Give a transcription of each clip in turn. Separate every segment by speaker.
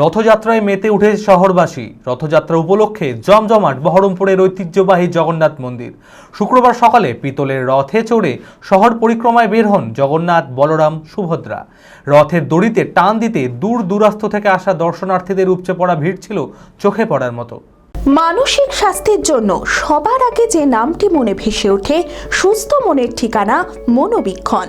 Speaker 1: রথযাত্রায় মেতে উঠে শহরবাসী। রথযাত্রা উপলক্ষে জমজমাট বহরমপুরের ঐতিহ্যবাহী জগন্নাথ মন্দির। শুক্রবার সকালে পিতলের রথে চড়ে শহর পরিক্রমায় বের হন জগন্নাথ, বলরাম, সুভদ্রা। রথের দড়িতে টান দিতে দূর দূরাস্ত থেকে আসা দর্শনার্থীদের উপচে পড়া ভিড় ছিল চোখে পড়ার মতো।
Speaker 2: মানসিক স্বাস্থ্যের জন্য সবার আগে যে নামটি মনে ভেসে ওঠে, সুস্থ মনের ঠিকানা মনোবীক্ষণ।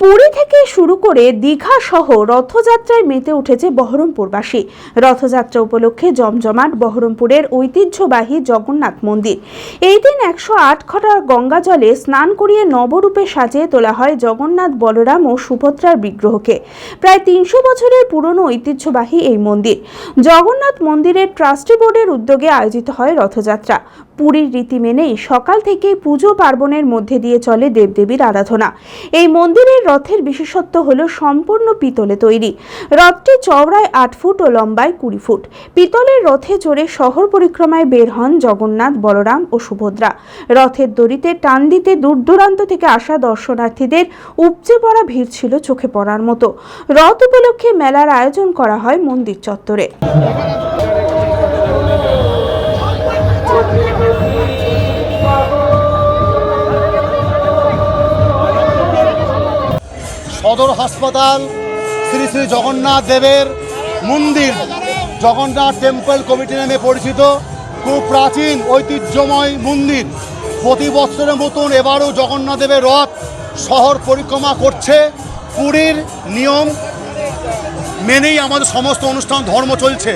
Speaker 2: Puri থেকে শুরু করে দীঘা সহ রথযাত্রায় মেতে উঠেছে বহরমপুরবাসী। রথযাত্রা উপলক্ষে জমজমাট বহরমপুরের ঐতিহ্যবাহী জগন্নাথ মন্দির। এই দিন একশো আট খটা গঙ্গা জলে স্নান করিয়ে নবরূপে সাজিয়ে তোলা হয় জগন্নাথ, বলরাম ও সুভদ্রার বিগ্রহকে। প্রায় তিনশো বছরের পুরনো ঐতিহ্যবাহী এই মন্দির। জগন্নাথ মন্দিরের ট্রাস্টি বোর্ডের উদ্যোগে আয়োজিত হয় রথযাত্রা। পুরীর রীতি মেনেই সকাল থেকেই পুজো পার্বণের মধ্যে দিয়ে চলে দেবদেবীর আরাধনা। এই মন্দিরের রথের বিশেষত্ব হলো সম্পূর্ণ পিতলে তৈরি। রথটি চওড়ায় আট ফুট ও লম্বায় কুড়ি ফুট। পিতলের রথে চড়ে শহর পরিক্রমায় বের হন জগন্নাথ, বলরাম ও সুভদ্রা। রথের দড়িতে টান দিতে দূর দূরান্ত থেকে আসা দর্শনার্থীদের উপচে পড়া ভিড় ছিল চোখে পড়ার মতো। রথ উপলক্ষে মেলার আয়োজন করা হয় মন্দির চত্বরে।
Speaker 3: সদর হাসপাতাল শ্রী শ্রী জগন্নাথ দেবের মন্দির। জগন্নাথ টেম্পল কমিটি নামে পরিচিত খুব প্রাচীন ঐতিহ্যময় মন্দির। প্রতি বছরের মতন এবারও জগন্নাথ দেবের রথ শহর পরিক্রমা করছে। পুরীর নিয়ম মেনেই আমাদের সমস্ত অনুষ্ঠান, ধর্ম চলছে।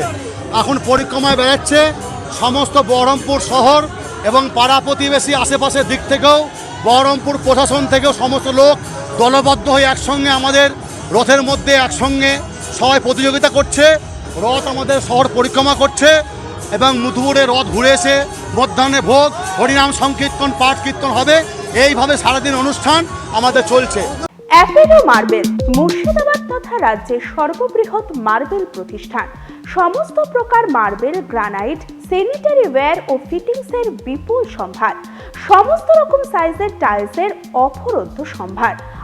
Speaker 3: এখন পরিক্রমায় বেড়াচ্ছে সমস্ত বহরমপুর শহর এবং পাড়া প্রতিবেশী আশেপাশের দিক থেকেও। বহরমপুর প্রশাসন থেকেও সমস্ত লোক দলবদ্ধ হয়ে একসঙ্গে আমাদের রথের মধ্যে একসঙ্গে সবাই প্রতিযোগিতা করছে। রথ আমাদের শহর পরিক্রমা করছে এবং মুথুপুরে রথ ঘুরে এসে মধ্যাহ্নে ভোগ, হরিনাম, সংকীর্তন, পাঠ কীর্তন হবে। এইভাবে সারাদিন অনুষ্ঠান আমাদের চলছে।
Speaker 2: অ্যাপেলো মার্বেল, মুর্শিদাবাদ তথা রাজ্যের সর্ববৃহৎ মার্বেল প্রতিষ্ঠান। সমস্ত প্রকার মার্বেল, গ্রানাইট স্যানিটারি ওয়্যার ও ফিটিংসের বিপুল সম্ভার। সমস্ত রকম সাইজের টাইলসের অফরন্ত সম্ভার।